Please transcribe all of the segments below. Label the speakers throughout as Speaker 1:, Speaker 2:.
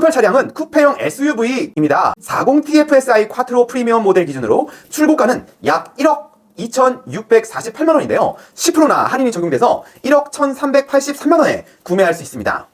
Speaker 1: 급할 차량은 쿠페형 SUV입니다. 40TFSI 쿼트로 프리미엄 모델 기준으로 출고가는 약 1억 2,648만 원인데요. 10%나 할인이 적용돼서 1억 1,383만 원에 구매할 수 있습니다.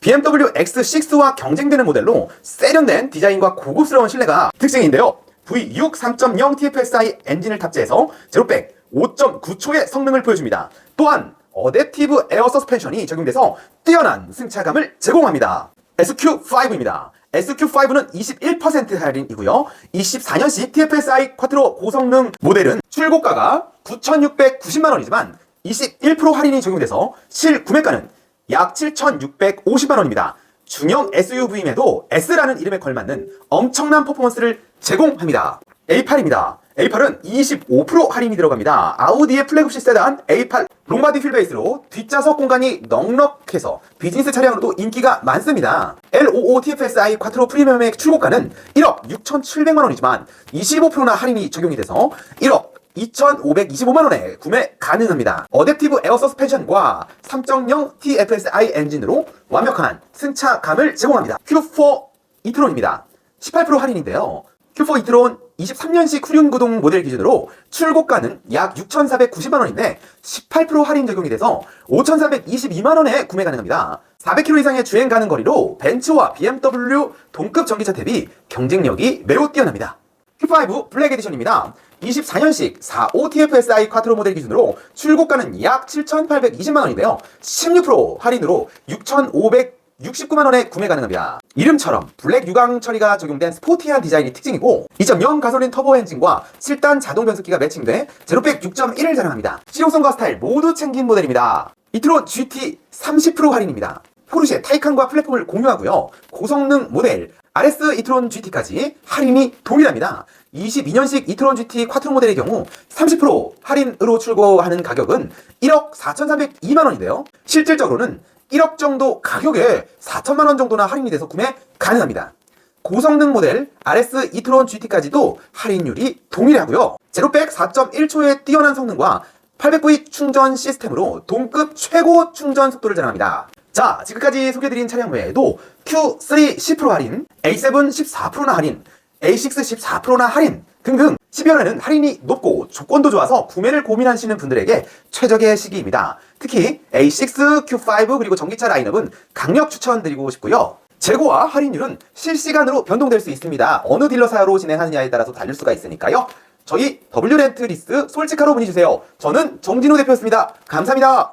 Speaker 1: BMW X6와 경쟁되는 모델로 세련된 디자인과 고급스러운 실내가 특징인데요. V6 3.0 TFSI 엔진을 탑재해서 제로백 5.9초의 성능을 보여줍니다. 또한 어댑티브 에어 서스펜션이 적용돼서 뛰어난 승차감을 제공합니다. SQ5입니다. SQ5는 21% 할인이고요. 24년식 TFSI 쿼트로 고성능 모델은 출고가가 9,690만 원이지만 21% 할인이 적용돼서 실구매가는 약 7,650만 원입니다. 중형 SUV임에도 S라는 이름에 걸맞는 엄청난 퍼포먼스를 제공합니다. A8입니다. A8은 25% 할인이 들어갑니다. 아우디의 플래그십 세단 A8 롱바디 휠베이스로 뒷좌석 공간이 넉넉해서 비즈니스 차량으로도 인기가 많습니다. L55 TFSI 쿼트로 프리미엄의 출고가는 1억 6,700만 원이지만 25%나 할인이 적용이 돼서 1억 2,525만 원에 구매 가능합니다. 어댑티브 에어 서스펜션과 3.0 TFSI 엔진으로 완벽한 승차감을 제공합니다. Q4 이트론입니다. 18% 할인인데요. Q4 이트론 23년식 후륜구동 모델 기준으로 출고가는 약 6,490만 원인데 18% 할인 적용이 돼서 5,322만 원에 구매 가능합니다. 400km 이상의 주행 가능 거리로 벤츠와 BMW 동급 전기차 대비 경쟁력이 매우 뛰어납니다. Q5 블랙 에디션입니다. 24년식 45 TFSI 쿼트로 모델 기준으로 출고가는 약 7,820만 원인데요. 16% 할인으로 6,569만 원에 구매 가능합니다. 이름처럼 블랙 유광 처리가 적용된 스포티한 디자인이 특징이고 2.0 가솔린 터보 엔진과 7단 자동 변속기가 매칭돼 제로백 6.1을 자랑합니다. 실용성과 스타일 모두 챙긴 모델입니다. 이트론 GT 30% 할인입니다. 포르쉐 타이칸과 플랫폼을 공유하고요. 고성능 모델 RS 이트론 GT까지 할인이 동일합니다. 22년식 이트론 GT 쿼트로 모델의 경우 30% 할인으로 출고하는 가격은 1억 4,302만 원인데요. 실질적으로는 1억 정도 가격에 4천만 원 정도나 할인이 돼서 구매 가능합니다. 고성능 모델 RS 이트론 GT까지도 할인율이 동일하고요. 제로백 4.1초의 뛰어난 성능과 800V 충전 시스템으로 동급 최고 충전 속도를 자랑합니다. 자, 지금까지 소개드린 차량 외에도 Q3 10% 할인, A7 14%나 할인, A6 14%나 할인 등등 12월에는 할인이 높고 조건도 좋아서 구매를 고민하시는 분들에게 최적의 시기입니다. 특히 A6, Q5 그리고 전기차 라인업은 강력 추천드리고 싶고요. 재고와 할인율은 실시간으로 변동될 수 있습니다. 어느 딜러사로 진행하느냐에 따라서 달릴 수가 있으니까요. 저희 W렌트리스 솔직하로 문의주세요. 저는 정진호 대표였습니다. 감사합니다.